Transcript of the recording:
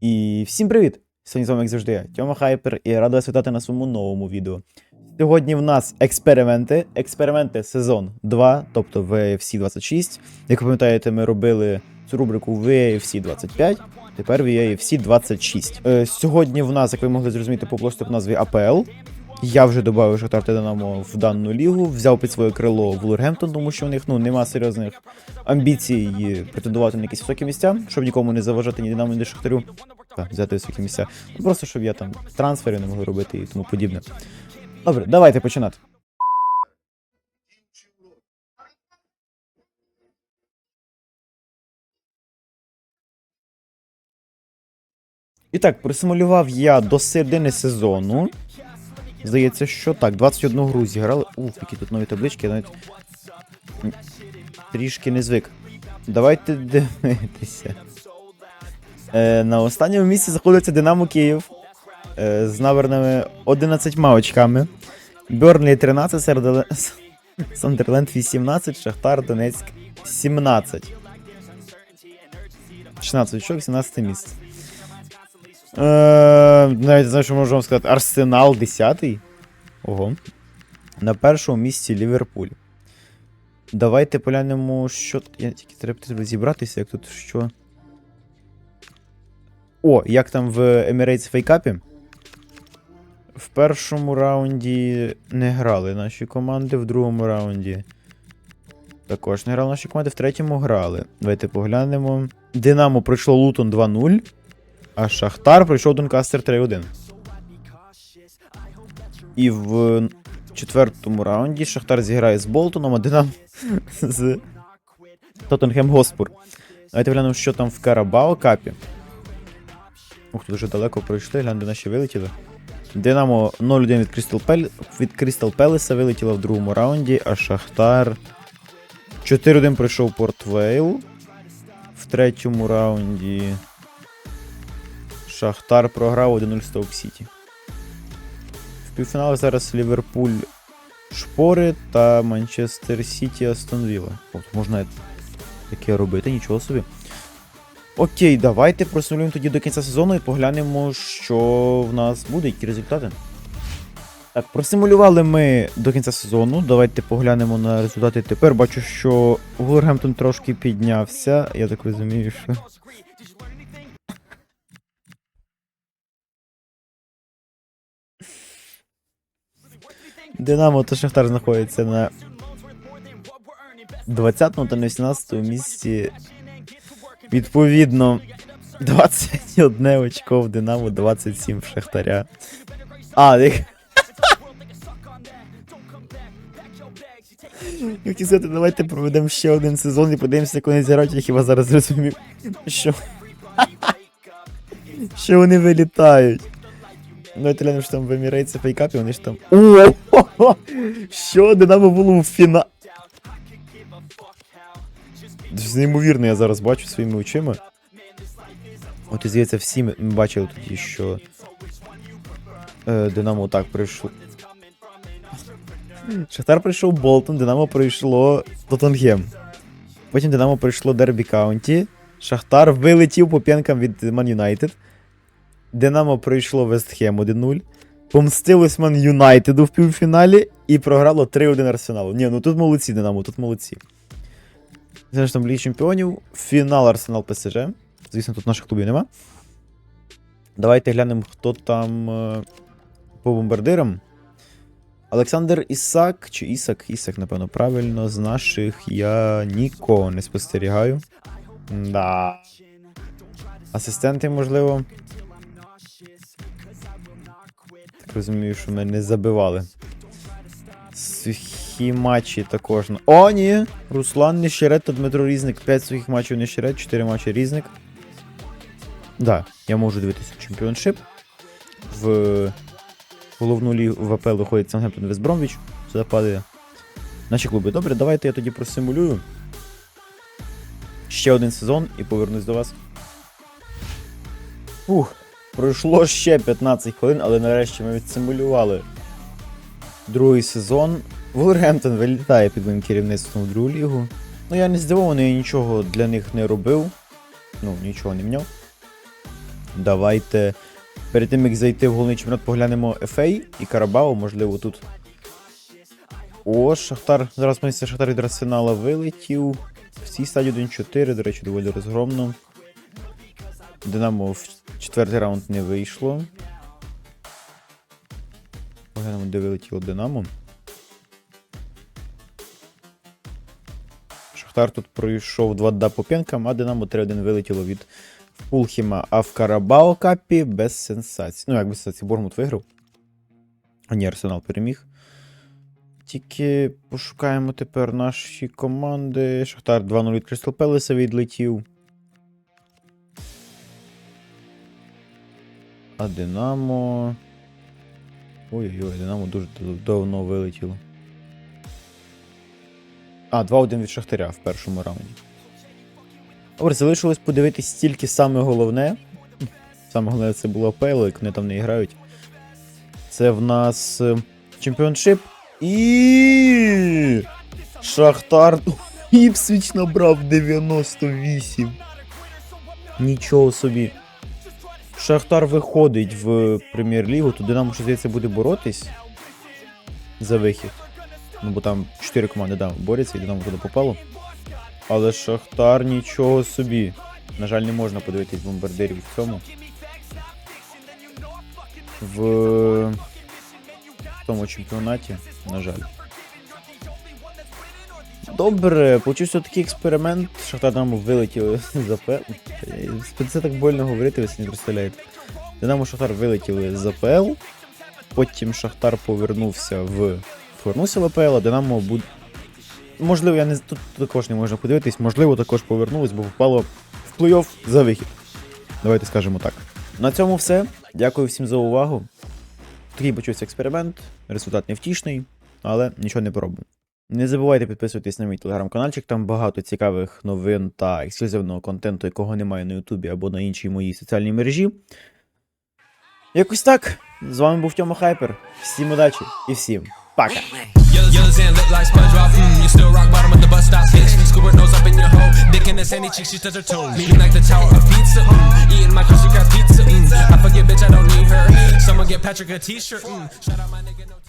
І всім привіт! Сьогодні з вами, як завжди, я, Тьома Хайпер, і радий вас вітати на своєму новому відео. Сьогодні в нас експерименти. Експерименти сезон 2, тобто VFC 26. Як ви пам'ятаєте, ми робили цю рубрику VFC 25, тепер VFC 26. Е, сьогодні в нас, як ви могли зрозуміти по посту в назві АПЛ. Я вже додав Шахтар та Динамо в дану лігу, взяв під своє крило Вулвергемптон, тому що у них ну нема серйозних амбіцій претендувати на якісь високі місця, щоб нікому не заважати ні Динамо, ні Шахтарю. Так, взяти високі місця. Ну, просто щоб я там трансфери не могли робити і тому подібне. Добре, давайте починати. І так, присимулював я до середини сезону. Здається, що так, 21 гру зіграли. Уф, які тут нові таблички, я навіть трішки не звик. Давайте дивитися. Е, на останньому місці знаходиться Динамо Київ е, з набраними 11 очками. Берлі 13, Серделе... Сандерленд 18, Шахтар Донецьк 17. 16 очок, 17 місце. Е, навіть не знаю, що можу вам сказати. Арсенал 10. Ого. На першому місці Ліверпуль. Давайте поглянемо, що. Я тільки треба, треба зібратися, як тут що. О, як там в Emirates фейкапі. В першому раунді не грали наші команди, в другому раунді. Також не грали наші команди, в третьому грали. Давайте поглянемо. Динамо пройшло Лутон 2-0, а Шахтар пройшов Донкастер 3-1. І в четвертому раунді Шахтар зіграє з Болтоном, а Динамо з Тоттенхем Госпур. Давайте глянемо, що там в Карабао капі. Ух, тут дуже далеко пройшли, гляньте, наші вилетіли. Динамо 0-1 від Crystal Пел... від Crystal Palace вилетіла в другому раунді, а Шахтар 4-1 пройшов Порт Вейл. В третьому раунді Шахтар програв 1-0 Стоук Сіті. В півфіналах зараз Ліверпуль Шпори та Манчестер Сіті Астон Вілла. Тобто можна таке робити, нічого собі. Окей, давайте просумуємо тоді до кінця сезону і поглянемо, що в нас буде, які результати. Так, просимулювали ми до кінця сезону. Давайте поглянемо на результати. Тепер бачу, що Вулвергемптон трошки піднявся. Я так розумію, що. Динамо та Шахтар знаходяться на 20 та на 18 місці. Відповідно, 21 очко в Динамо, 27 в Шахтаря. А, їх. Я хотів сказати, давайте проведемо ще один сезон і подивимося, як вони зіграють, я хіба зараз зрозумів, що. що вони вилітають. Давайте глянемо, що там в Емірейці фейкапі, вони ж там. О! Що Динамо було в фіналі? Це неймовірно, я зараз бачу своїми очима. От і здається, всі бачили тоді, що е, Динамо так прийшло. Шахтар прийшов Болтон, Динамо прийшло Тоттенгем. Потім Динамо прийшло Дербі Каунті. Шахтар вилетів по п'янкам від Ман Юнайтед. Динамо пройшло Вестхем 1-0. Помстилось Ман Юнайтеду в півфіналі і програло 3-1 Арсеналу. Ні, ну тут молодці, Динамо, тут молодці. Знаєш, там Ліги Чемпіонів, фінал Арсенал ПСЖ. Звісно, тут наших клубів нема. Давайте глянемо, хто там е, по бомбардирам. Олександр Ісак, чи Ісак, Ісак, напевно, правильно. З наших я нікого не спостерігаю. Да. Асистенти, можливо. Так розумію, що ми не забивали. Сухі матчі також. О, ні! Руслан Нещерет та Дмитро Різник. 5 сухих матчів Нещерет, 4 матчі Різник. Да, я можу дивитися чемпіоншип. В головну лігу в АПЛ виходить Сангемптон Вестбромвіч. Сюди падає наші клуби. Добре, давайте я тоді просимулюю. Ще один сезон і повернусь до вас. Ух, пройшло ще 15 хвилин, але нарешті ми відсимулювали другий сезон. Вулвергемптон вилітає під моїм керівництвом в другу лігу. Ну я не здивований, я нічого для них не робив. Ну, нічого не міняв. давайте перед тим як зайти в головний чемпіонат, поглянемо FA і Карабао, можливо, тут. О, Шахтар. Зараз ми Шахтар від Арсенала вилетів. В цій стадії 1-4, до речі, доволі розгромно. Динамо в четвертий раунд не вийшло. Поглянемо, де вилетіло Динамо. Шахтар тут пройшов 2 да по п'янкам, а Динамо 3-1 вилетіло від Фулхіма. А в Карабао Капі без сенсацій. Ну, як без сенсацій, Бормут виграв. А ні, Арсенал переміг. Тільки пошукаємо тепер наші команди. Шахтар 2-0 від Кристал Пелеса відлетів. А Динамо. Ой-ой-ой, Динамо дуже давно вилетіло. А, 2-1 від Шахтаря в першому раунді. Добре, залишилось подивитись тільки саме головне. Саме головне це було АПЛ, як вони там не грають. Це в нас е, чемпіоншип. І Шахтар Іпсвіч набрав 98. Нічого собі. Шахтар виходить в прем'єр-лігу, то Динамо, що здається, буде боротись за вихід. Ну, бо там 4 команди да, борються, і Динамо туди попало. Але Шахтар нічого собі. На жаль, не можна подивитись бомбардирів в цьому. В тому чемпіонаті, на жаль. Добре, получився такий експеримент. Шахтар Динамо вилетіли за ПЛ. Це так больно говорити, ви собі не представляєте. Динамо Шахтар вилетіли з АПЛ. Потім Шахтар повернувся в. Повернувся в АПЛ, а Динамо буде. Можливо, я не тут також не можна подивитись, можливо, також повернулось, бо впало в плей-офф за вихід. Давайте скажемо так. На цьому все. Дякую всім за увагу. Такий почувся експеримент, результат невтішний, але нічого не поробимо. Не забувайте підписуватись на мій телеграм-каналчик, там багато цікавих новин та ексклюзивного контенту, якого немає на Ютубі або на іншій моїй соціальній мережі. Якось так. З вами був Тьома Хайпер. Всім удачі і всім пока! Mm. Mm. Mm. Mm,